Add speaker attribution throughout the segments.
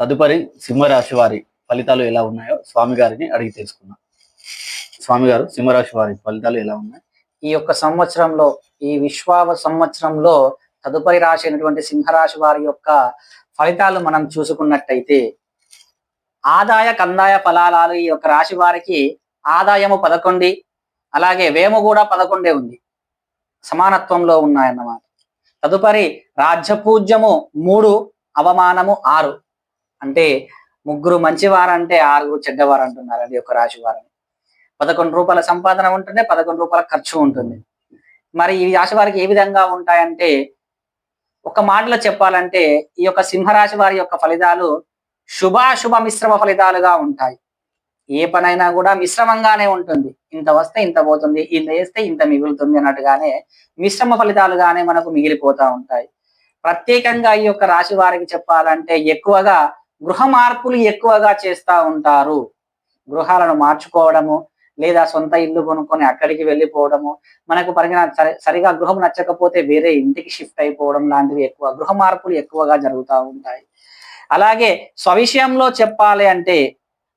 Speaker 1: తదుపరి సింహరాశి వారి ఫలితాలు ఎలా ఉన్నాయో స్వామి గారిని అడిగి తెలుసుకుందాం. స్వామి గారు సింహరాశి వారి ఫలితాలు ఎలా ఉన్నాయి?
Speaker 2: ఈ యొక్క సంవత్సరంలో ఈ విశ్వావ సంవత్సరంలో తదుపరి రాశి అయినటువంటి సింహరాశి వారి యొక్క ఫలితాలు మనం చూసుకున్నట్టయితే ఆదాయ కందాయ ఫలాలు ఈ యొక్క రాశి వారికి ఆదాయము పదకొండి అలాగే వేము కూడా పదకొండే ఉంది. సమానత్వంలో ఉన్నాయన్నమాట. తదుపరి రాజ్యపూజ్యము మూడు అవమానము ఆరు. అంటే ముగ్గురు మంచివారంటే ఆరుగురు చెడ్డవారు అంటున్నారండి ఈ యొక్క రాశి వారిని పదకొండు రూపాయల సంపాదన ఉంటుంది పదకొండు రూపాయల ఖర్చు ఉంటుంది. మరి ఈ రాశి వారికి ఏ విధంగా ఉంటాయంటే ఒక మాటలో చెప్పాలంటే ఈ యొక్క సింహరాశి వారి యొక్క ఫలితాలు శుభాశుభ మిశ్రమ ఫలితాలుగా ఉంటాయి. ఏ పనైనా కూడా మిశ్రమంగానే ఉంటుంది. ఇంత వస్తే ఇంత పోతుంది ఇంత వేస్తే ఇంత మిగులుతుంది అన్నట్టుగానే మిశ్రమ ఫలితాలుగానే మనకు మిగిలిపోతూ ఉంటాయి. ప్రత్యేకంగా ఈ యొక్క రాశి వారికి చెప్పాలంటే ఎక్కువగా గృహ మార్పులు ఎక్కువగా చేస్తూ ఉంటారు. గృహాలను మార్చుకోవడము లేదా సొంత ఇల్లు కొనుక్కొని అక్కడికి వెళ్ళిపోవడము మనకు పరిగిన సరి సరిగా గృహం నచ్చకపోతే వేరే ఇంటికి షిఫ్ట్ అయిపోవడం లాంటివి ఎక్కువ గృహ మార్పులు ఎక్కువగా జరుగుతూ ఉంటాయి. అలాగే స్వవిషయంలో చెప్పాలి అంటే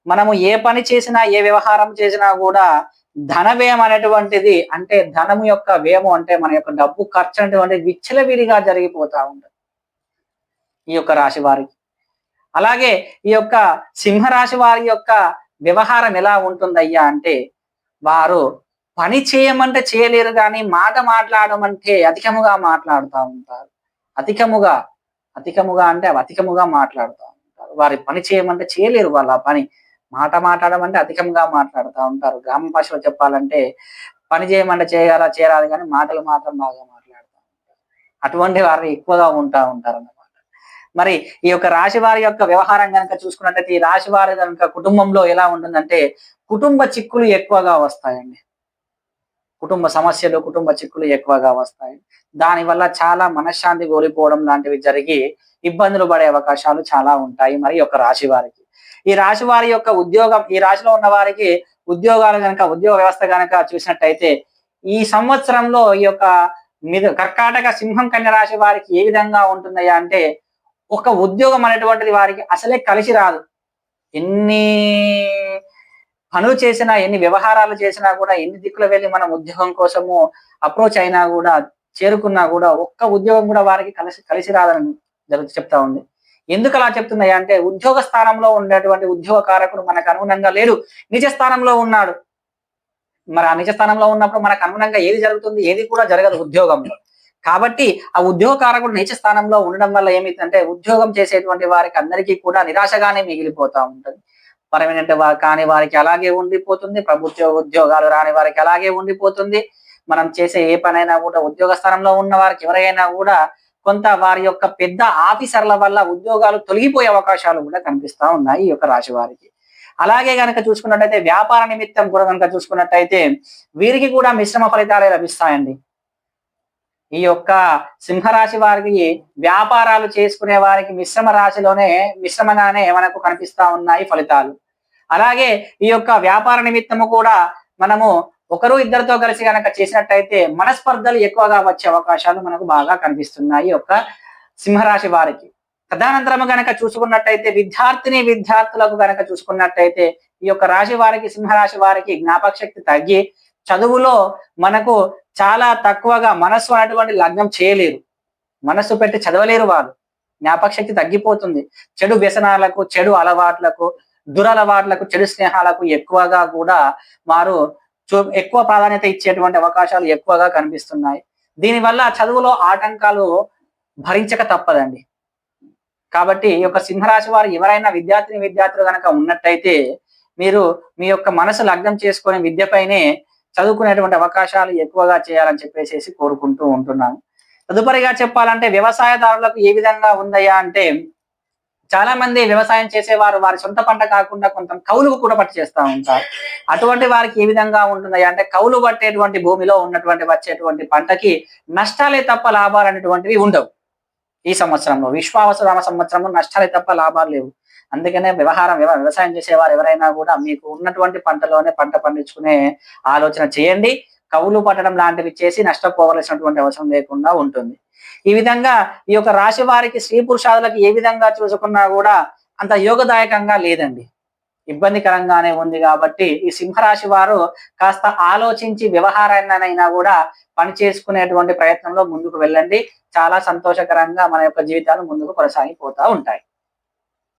Speaker 2: మనము ఏ పని చేసినా ఏ వ్యవహారం చేసినా కూడా ధన వ్యయం అనేటువంటిది అంటే ధనము యొక్క వ్యయము అంటే మన యొక్క డబ్బు ఖర్చు అనేటువంటిది విచ్చలవిడిగా జరిగిపోతా ఉంటుంది. ఈ యొక్క రాశి వారికి. అలాగే ఈ యొక్క సింహరాశి వారి యొక్క వ్యవహారం ఎలా ఉంటుందయ్యా అంటే వారు పని చేయమంటే చేయలేరు కానీ మాట మాట్లాడమంటే అధికముగా మాట్లాడుతూ ఉంటారు. అధికముగా అధికముగా అంటే అధికముగా మాట్లాడుతూ ఉంటారు. వారి పని చేయమంటే చేయలేరు వాళ్ళ పని. మాట మాట్లాడమంటే అధికంగా మాట్లాడుతూ ఉంటారు. గ్రామ భాషలో చెప్పాలంటే పని చేయమంటే చేయగల చేరాలి కానీ మాటలు మాత్రం బాగా మాట్లాడుతూ ఉంటారు. అటువంటి వారు ఎక్కువగా ఉంటా ఉంటారు అన్నమాట మరి ఈ యొక్క రాశి వారి యొక్క వ్యవహారం కనుక చూసుకున్నట్టయితే ఈ రాశి వారి కనుక కుటుంబంలో ఎలా ఉంటుందంటే కుటుంబ చిక్కులు ఎక్కువగా వస్తాయండి. కుటుంబ సమస్యలు కుటుంబ చిక్కులు ఎక్కువగా వస్తాయి. దానివల్ల చాలా మనశ్శాంతి కోల్పోవడం లాంటివి జరిగి ఇబ్బందులు పడే అవకాశాలు చాలా ఉంటాయి మరి యొక్క రాశి వారికి ఈ రాశి వారి యొక్క ఉద్యోగం ఈ రాశిలో ఉన్న వారికి ఉద్యోగాలు కనుక ఉద్యోగ వ్యవస్థ కనుక చూసినట్టయితే ఈ సంవత్సరంలో ఈ యొక్క మీద కర్కాటక సింహం కన్య రాశి వారికి ఏ విధంగా ఉంటుందయ్యా అంటే ఒక ఉద్యోగం అనేటువంటిది వారికి అసలే కలిసి రాదు. ఎన్ని పనులు చేసినా ఎన్ని వ్యవహారాలు చేసినా కూడా ఎన్ని దిక్కులు వెళ్ళి మనం ఉద్యోగం కోసము అప్రోచ్ అయినా కూడా చేరుకున్నా కూడా ఒక్క ఉద్యోగం కూడా వారికి కలిసి కలిసి రాదని జరుగుతూ చెప్తా ఉంది. ఎందుకు అలా చెప్తున్నాయి అంటే ఉద్యోగ స్థానంలో ఉండేటువంటి ఉద్యోగ కారకుడు మనకు అనుగుణంగా లేడు. నిజ స్థానంలో ఉన్నాడు. మరి ఆ నిజ స్థానంలో ఉన్నప్పుడు మనకు అనుగుణంగా ఏది జరుగుతుంది? ఏది కూడా జరగదు ఉద్యోగంలో. కాబట్టి ఆ ఉద్యోగ కారకుడు నీచ స్థానంలో ఉండడం వల్ల ఏమిటంటే ఉద్యోగం చేసేటువంటి వారికి అందరికీ కూడా నిరాశగానే మిగిలిపోతా ఉంటుంది. పర్మనెంట్ కాని వారికి అలాగే ఉండిపోతుంది ప్రభుత్వ ఉద్యోగాలు రాని వారికి అలాగే ఉండిపోతుంది. మనం చేసే ఏ పనైనా కూడా ఉద్యోగ స్థానంలో ఉన్న వారికి ఎవరైనా కూడా కొంత వారి యొక్క పెద్ద ఆఫీసర్ల వల్ల ఉద్యోగాలు తొలగిపోయే అవకాశాలు కూడా కనిపిస్తా ఉన్నాయి ఈ యొక్క రాశి వారికి. అలాగే కనుక చూసుకున్నట్టయితే వ్యాపార నిమిత్తం కూడా కనుక చూసుకున్నట్టయితే వీరికి కూడా మిశ్రమ ఫలితాలే లభిస్తాయండి. ఈ యొక్క సింహరాశి వారికి వ్యాపారాలు చేసుకునే వారికి మిశ్రమ రాశిలోనే మిశ్రమంగానే మనకు కనిపిస్తా ఉన్నాయి ఫలితాలు. అలాగే ఈ యొక్క వ్యాపార నిమిత్తము కూడా మనము ఒకరు ఇద్దరితో కలిసి కనుక చేసినట్టయితే మనస్పర్ధలు ఎక్కువగా వచ్చే అవకాశాలు మనకు బాగా కనిపిస్తున్నాయి ఈ యొక్క సింహరాశి వారికి. తదనంతరము గనక చూసుకున్నట్టయితే విద్యార్థిని విద్యార్థులకు గనక చూసుకున్నట్టయితే ఈ యొక్క రాశి వారికి సింహరాశి వారికి జ్ఞాపక శక్తి తగ్గి చదువులో మనకు చాలా తక్కువగా మనస్సు అనేటువంటి లగ్నం చేయలేరు. మనస్సు పెట్టి చదవలేరు వారు జ్ఞాపక శక్తి తగ్గిపోతుంది. చెడు వ్యసనాలకు చెడు అలవాట్లకు దురలవాట్లకు చెడు స్నేహాలకు ఎక్కువగా కూడా వారు చూ- ఎక్కువ ప్రాధాన్యత ఇచ్చేటువంటి అవకాశాలు ఎక్కువగా కనిపిస్తున్నాయి. దీనివల్ల చదువులో ఆటంకాలు భరించక తప్పదండి. కాబట్టి ఈ యొక్క సింహరాశి వారు ఎవరైనా విద్యార్థిని విద్యార్థులు కనుక ఉన్నట్టయితే మీరు మీ యొక్క మనసు లగ్నం చేసుకునే విద్యపైనే చదువుకునేటువంటి అవకాశాలు ఎక్కువగా చేయాలని చెప్పేసి కోరుకుంటూ ఉంటున్నాను. తదుపరిగా చెప్పాలంటే వ్యవసాయదారులకు ఏ విధంగా ఉందయ్యా అంటే చాలా మంది వ్యవసాయం చేసేవారు వారి సొంత పంట కాకుండా కొంత కౌలుకు కూడా పట్టి చేస్తూ ఉంటారు. అటువంటి వారికి ఏ విధంగా ఉంటుందయ్యా అంటే కౌలు పట్టేటువంటి భూమిలో ఉన్నటువంటి వచ్చేటువంటి పంటకి నష్టాలే తప్ప లాభాలు అనేటువంటివి ఉండవు. ఈ సంవత్సరంలో విశ్వావసరామ సంవత్సరంలో నష్టాలే తప్ప లాభాలు లేవు. అందుకనే వ్యవహారం వ్యవసాయం చేసేవారు ఎవరైనా కూడా మీకు ఉన్నటువంటి పంటలోనే పంట పండించుకునే ఆలోచన చేయండి. కవులు పట్టడం లాంటివి చేసి నష్టపోవలసినటువంటి అవసరం లేకుండా ఉంటుంది. ఈ విధంగా ఈ యొక్క రాశి వారికి స్త్రీ పురుషాదులకు ఏ విధంగా చూసుకున్నా కూడా అంత యోగదాయకంగా లేదండి. ఇబ్బందికరంగానే ఉంది కాబట్టి ఈ సింహరాశి వారు కాస్త ఆలోచించి వ్యవహారాన్నైనా కూడా పని చేసుకునేటువంటి ప్రయత్నంలో ముందుకు వెళ్ళండి. చాలా సంతోషకరంగా మన యొక్క జీవితాలు ముందుకు కొనసాగిపోతూ ఉంటాయి.